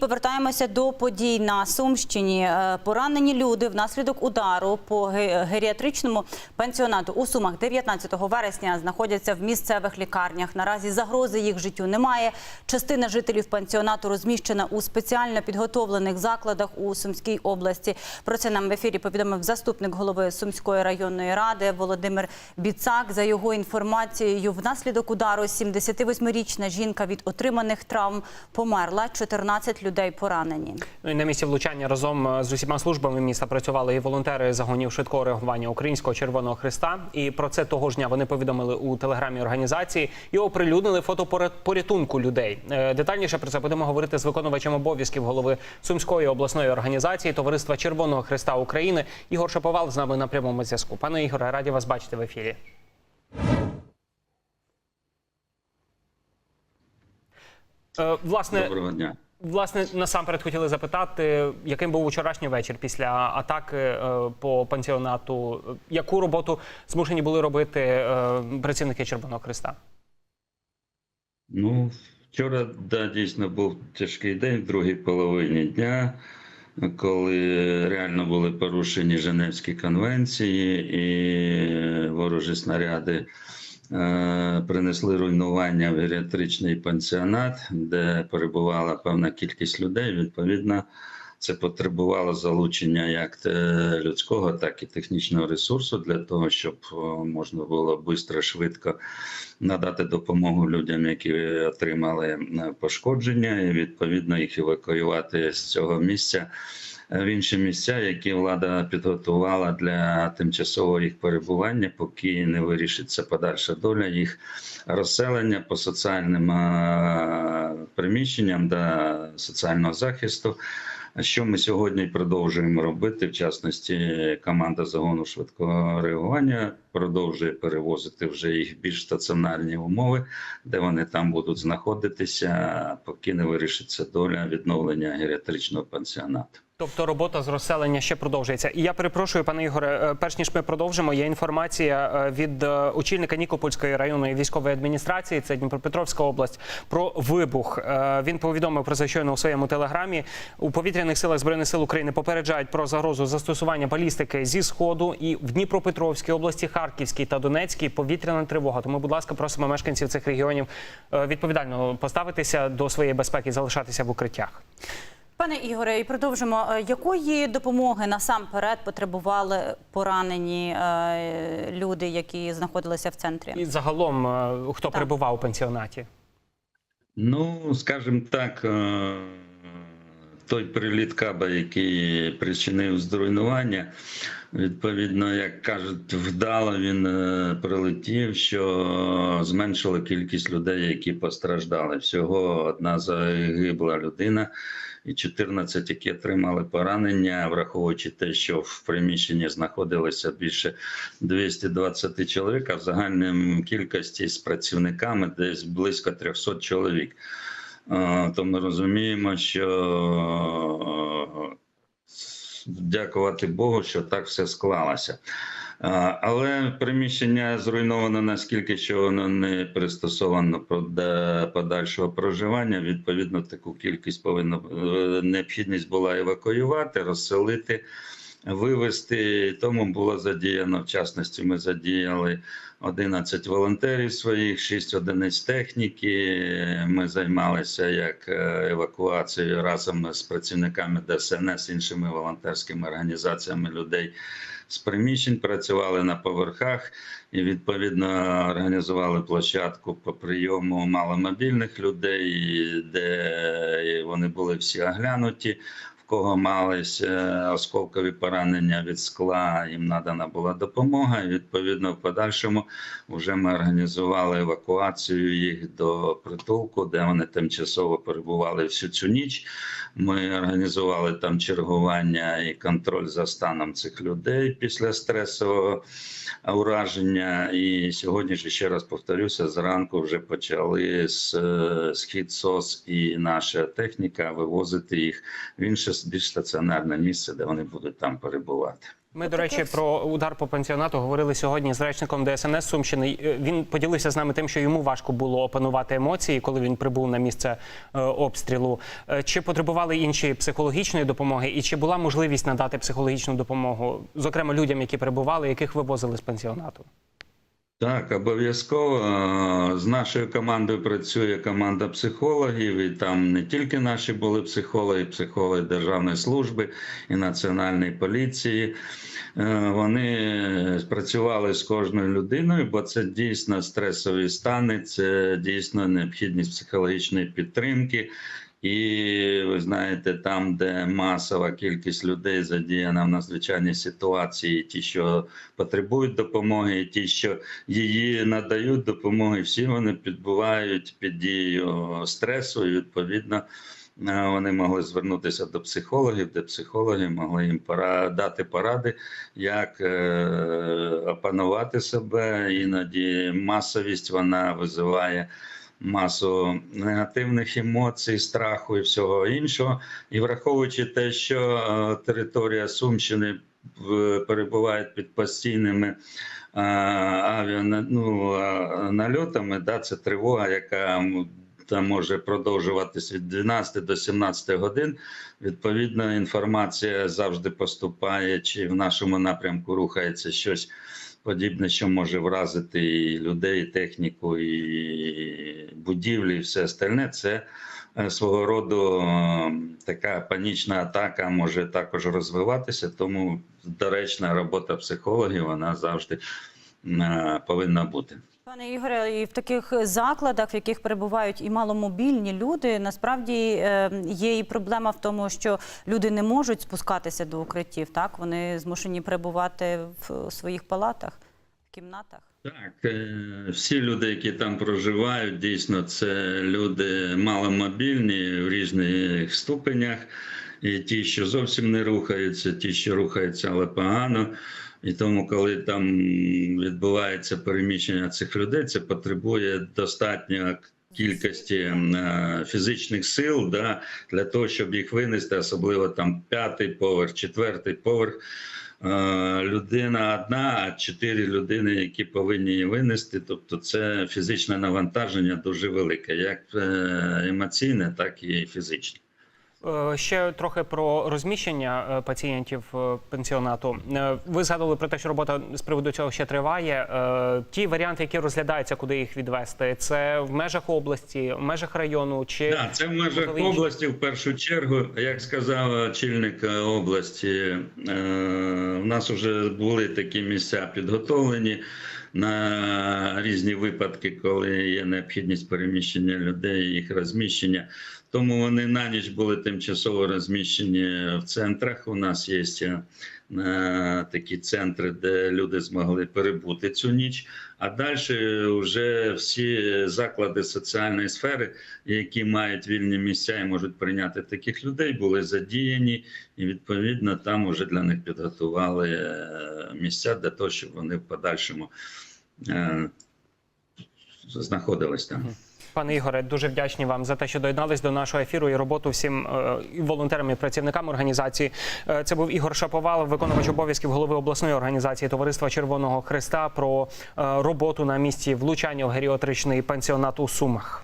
повертаємося до подій на Сумщині. Е, Поранені люди внаслідок удару по геріатричному пенсіонату у Сумах 19 вересня знаходяться в місцевих лікарнях. Наразі загрози їх життю немає. Частина жителів пенсіонату розміщена у спеціально підготовлених закладах у Сумській області. Про це нам в ефірі повідомив заступник голови Сумської районної ради Володимир Біцак. За його інформацією, внаслідок удару 78-річна жінка від отриманих травм померла. 14 людей поранені. Ну і на місці влучання разом е, з усіма службами міста працювали і волонтери загонів швидкого реагування Українського Червоного Христа. І про це того ж дня вони повідомили у телеграмі організації і оприлюднили фото порятунку людей. Е, Детальніше про це будемо говорити з виконувачем обов'язків голови Сумської обласної організації Товариства Червоного Христа України. Ігор Шаповал з нами на прямому зв'язку. Пане Ігоре, раді вас бачити в ефірі. Е, Власне, Доброго дня. Власне, насамперед хотіли запитати, яким був вчорашній вечір після атаки е, по пансіонату. Яку роботу змушені були робити е, працівники Червоного Христа? Ну, вчора да, дійсно був тяжкий день в другій половині дня, коли реально були порушені Женевські конвенції і ворожі снаряди е, принесли руйнування в геріатричний пансіонат, де перебувала певна кількість людей. Відповідно, це потребувало залучення як людського, так і технічного ресурсу для того, щоб можна було швидко, швидко надати допомогу людям, які отримали е, пошкодження, і відповідно їх евакуювати з цього місця е, в інші місця, які влада підготувала для тимчасового їх перебування, поки не вирішиться подальша доля їх розселення по соціальним приміщенням до соціального захисту. Що ми сьогодні продовжуємо робити? В частності, команда загону швидкого реагування продовжує перевозити вже їх більш стаціонарні умови, де вони там будуть знаходитися, поки не вирішиться доля відновлення геріатричного пансіонату. Тобто робота з розселення ще продовжується. І я перепрошую, пане Ігоре, е, перш ніж ми продовжимо, є інформація е, від е, очільника Нікопольської районної військової адміністрації, це Дніпропетровська область, про вибух. Він повідомив про це щойно у своєму телеграмі. У повітряних силах збройних сил України попереджають про загрозу застосування балістики зі сходу і в Дніпропетровській області, Харківській та Донецькій повітряна тривога. Тому, будь ласка, просимо мешканців цих регіонів відповідально поставитися до своєї безпеки залишатися в укриттях. Пане Ігоре, і продовжимо. Е, Якої допомоги насамперед потребували поранені е, люди, які знаходилися в центрі? І загалом, е, хто Так. перебував у пансіонаті? Ну, скажімо так, той приліт каба, який причинив зруйнування, відповідно, як кажуть, вдало він прилетів, що зменшило кількість людей, які постраждали. Всього одна загибла людина. І 14, які отримали поранення, враховуючи те, що в приміщенні знаходилося більше 220 чоловік, а в загальній кількості з працівниками десь близько 300 чоловік. То ми розуміємо, що дякувати Богу, що так все склалося. Але приміщення зруйновано наскільки, що воно не пристосовано до подальшого проживання. Відповідно, таку кількість повинно е, необхідність була евакуювати, розселити, вивезти. Тому було задіяно в частності. Ми задіяли 11 волонтерів своїх, 6 одиниць техніки. Ми займалися як е, евакуацією разом з працівниками ДСНС, іншими волонтерськими організаціями людей з приміщень, працювали на поверхах і відповідно організували площадку по прийому маломобільних людей, де вони були всі оглянуті. Кого мались е, осколкові поранення від скла, їм надана була допомога. І відповідно, в подальшому вже ми організували евакуацію їх до притулку, де вони тимчасово перебували всю цю ніч. Ми організували там чергування і контроль за станом цих людей після стресового ураження. І сьогодні ж ще раз повторюся: зранку вже почали з е, схід СОС і наша техніка вивозити їх в інше більш стаціонарне місце, де вони будуть там перебувати. Ми, до речі, про удар по пенсіонату говорили сьогодні з речником ДСНС Сумщини. Е, Він поділився з нами тим, що йому важко було опанувати емоції, коли він прибув на місце е, обстрілу. Е, Чи потребували інші психологічної допомоги, і чи була можливість надати психологічну допомогу, зокрема людям, які перебували, яких вивозили з пенсіонату? Так, обов'язково Е, з нашою командою працює команда психологів, і там не тільки наші були психологи, психологи Державної служби і Національної поліції. Е, Вони працювали з кожною людиною, бо це дійсно стресові стани, це дійсно необхідність психологічної підтримки. І ви знаєте, там, де масова кількість людей задіяна в надзвичайній ситуації, ті, що потребують допомоги, ті, що її надають допомоги, всі вони підбувають під дією стресу, і відповідно. е, Вони могли звернутися до психологів, де психологи могли їм дати поради, як е, опанувати себе. Іноді масовість вона визиває масу негативних емоцій, страху і всього іншого. І враховуючи те, що е, територія Сумщини перебуває під постійними е, авіана, ну, е, да, це тривога, яка м, там може продовжуватись від 12 до 17 годин. Відповідно, інформація завжди поступає, чи в нашому напрямку рухається щось подібне, що може вразити і людей, і техніку, і будівлі, і все остальне. Це е, свого роду е, така панічна атака може також розвиватися, тому доречна робота психологів вона завжди е, повинна бути. Пане Ігоре, і в таких закладах, в яких перебувають і маломобільні люди, насправді е, є і проблема в тому, що люди не можуть спускатися до укриттів. Так вони змушені перебувати в своїх палатах, в кімнатах. Так, е, всі люди, які там проживають, дійсно, це люди маломобільні в різних ступенях. І ті, що зовсім не рухаються, ті, що рухаються, але погано. І тому, коли там відбувається переміщення цих людей, це потребує достатньо кількості е, фізичних сил да, для того, щоб їх винести, особливо там п'ятий поверх, четвертий поверх. Е, Людина одна, а чотири людини, які повинні її винести. Тобто, це фізичне навантаження дуже велике, як е, емоційне, так і фізичне. Е, Ще трохи про розміщення е, пацієнтів е, пенсіонату. Ви згадували про те, що робота з приводу цього ще триває. Ті варіанти, які розглядаються, куди їх відвести, це в межах області, в межах району чи Так, це в межах області в першу чергу. Як сказав очільник області, в нас вже були такі місця підготовлені на різні випадки, коли є необхідність переміщення людей, їх розміщення. Тому вони на ніч були тимчасово розміщені в центрах. У нас є е, такі центри, де люди змогли перебути цю ніч. А далі вже всі заклади соціальної сфери, які мають вільні місця і можуть прийняти таких людей, були задіяні, і відповідно там вже для них підготували е, місця для того, щоб вони в подальшому е, знаходились там. Пане Ігоре, дуже вдячні вам за те, що доєднались до нашого ефіру і роботу всім е, і волонтерам і працівникам організації. Е, Це був Ігор Шаповал, виконувач обов'язків голови обласної організації Товариства Червоного Христа про е, роботу на місці влучання в геріатричний пансіонат у Сумах.